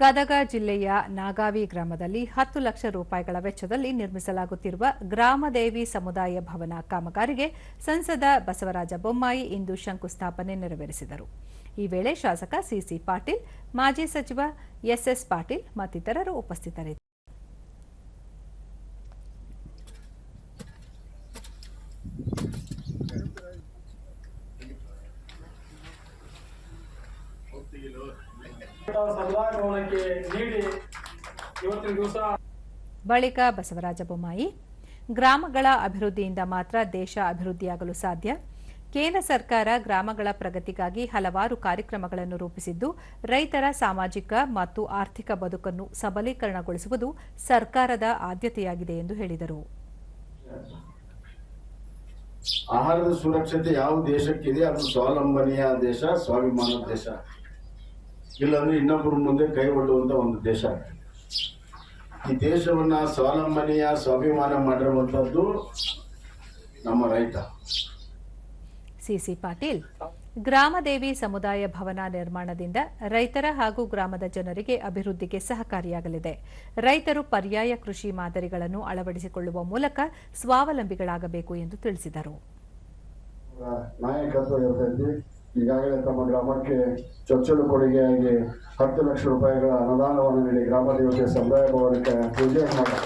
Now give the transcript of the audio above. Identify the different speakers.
Speaker 1: ಗದಗ ಜಿಲ್ಲೆಯ ನಾಗಾವಿ ಗ್ರಾಮದಲ್ಲಿ ಹತ್ತು ಲಕ್ಷ ರೂಪಾಯಿಗಳ ವೆಚ್ಚದಲ್ಲಿ ನಿರ್ಮಿಸಲಾಗುತ್ತಿರುವ ಗ್ರಾಮದೇವಿ ಸಮುದಾಯ ಭವನ ಕಾಮಗಾರಿಗೆ ಸಂಸದ ಬಸವರಾಜ ಬೊಮ್ಮಾಯಿ ಇಂದು ಶಂಕುಸ್ಥಾಪನೆ ನೆರವೇರಿಸಿದರು. ಈ ವೇಳೆ ಶಾಸಕ ಸಿಸಿ ಪಾಟೀಲ್, ಮಾಜಿ ಸಚಿವ ಎಸ್ಎಸ್ ಪಾಟೀಲ್ ಮತ್ತಿತರರು ಉಪಸ್ಥಿತರಿದ್ದರು.
Speaker 2: ನೀಡಿ ಇವತ್ತಿನ ದಿವಸ
Speaker 1: ಬಳಿಕ ಬಸವರಾಜ ಬೊಮ್ಮಾಯಿ ಗ್ರಾಮಗಳ ಅಭಿವೃದ್ಧಿಯಿಂದ ಮಾತ್ರ ದೇಶ ಅಭಿವೃದ್ಧಿಯಾಗಲು ಸಾಧ್ಯ. ಕೇಂದ್ರ ಸರ್ಕಾರ ಗ್ರಾಮಗಳ ಪ್ರಗತಿಗಾಗಿ ಹಲವಾರು ಕಾರ್ಯಕ್ರಮಗಳನ್ನು ರೂಪಿಸಿದ್ದು ರೈತರ ಸಾಮಾಜಿಕ ಮತ್ತು ಆರ್ಥಿಕ ಬದುಕನ್ನು ಸಬಲೀಕರಣಗೊಳಿಸುವುದು ಸರ್ಕಾರದ ಆದ್ಯತೆಯಾಗಿದೆ ಎಂದು ಹೇಳಿದರು.
Speaker 3: ಆಹಾರದ ಸುರಕ್ಷತೆ ಯಾವ ದೇಶಕ್ಕಿದೆ ಅದು ಸ್ವಾವಲಂಬನೆಯ ದೇಶ ಸ್ವಾಭಿಮಾನದ ದೇಶ. ಇಲ್ಲಾಂದ್ರೆ ಇನ್ನೊಬ್ಬರ ಮುಂದೆ ಕೈ ಒಡ್ಡುವಂತ ಒಂದು ದೇಶ. ಈ ದೇಶವನ್ನ ಸ್ವಾವಲಂಬನೆಯ ಸ್ವಾಭಿಮಾನ ಮಾಡಿರುವಂತದ್ದು ನಮ್ಮ ರೈತ.
Speaker 1: ಸಿಸಿ ಪಾಟೀಲ್ ಗ್ರಾಮದೇವಿ ಸಮುದಾಯ ಭವನ ನಿರ್ಮಾಣದಿಂದ ರೈತರ ಹಾಗೂ ಗ್ರಾಮದ ಜನರಿಗೆ ಅಭಿವೃದ್ಧಿಗೆ ಸಹಕಾರಿಯಾಗಲಿದೆ. ರೈತರು ಪರ್ಯಾಯ ಕೃಷಿ ಮಾದರಿಗಳನ್ನು ಅಳವಡಿಸಿಕೊಳ್ಳುವ ಮೂಲಕ ಸ್ವಾವಲಂಬಿಗಳಾಗಬೇಕು ಎಂದು ತಿಳಿಸಿದರು.
Speaker 3: ಈಗಾಗಲೇ ತಮ್ಮ ಗ್ರಾಮಕ್ಕೆ ಚೊಚ್ಚಲು ಕೊಡುಗೆಯಾಗಿ ಹತ್ತು ಲಕ್ಷ ರೂಪಾಯಿಗಳ ಅನುದಾನವನ್ನು ನೀಡಿ ಗ್ರಾಮ ದೇವತೆ ಸಮುದಾಯ ಭವನಕ್ಕೆ ಪೂಜೆ ಮಾಡಿ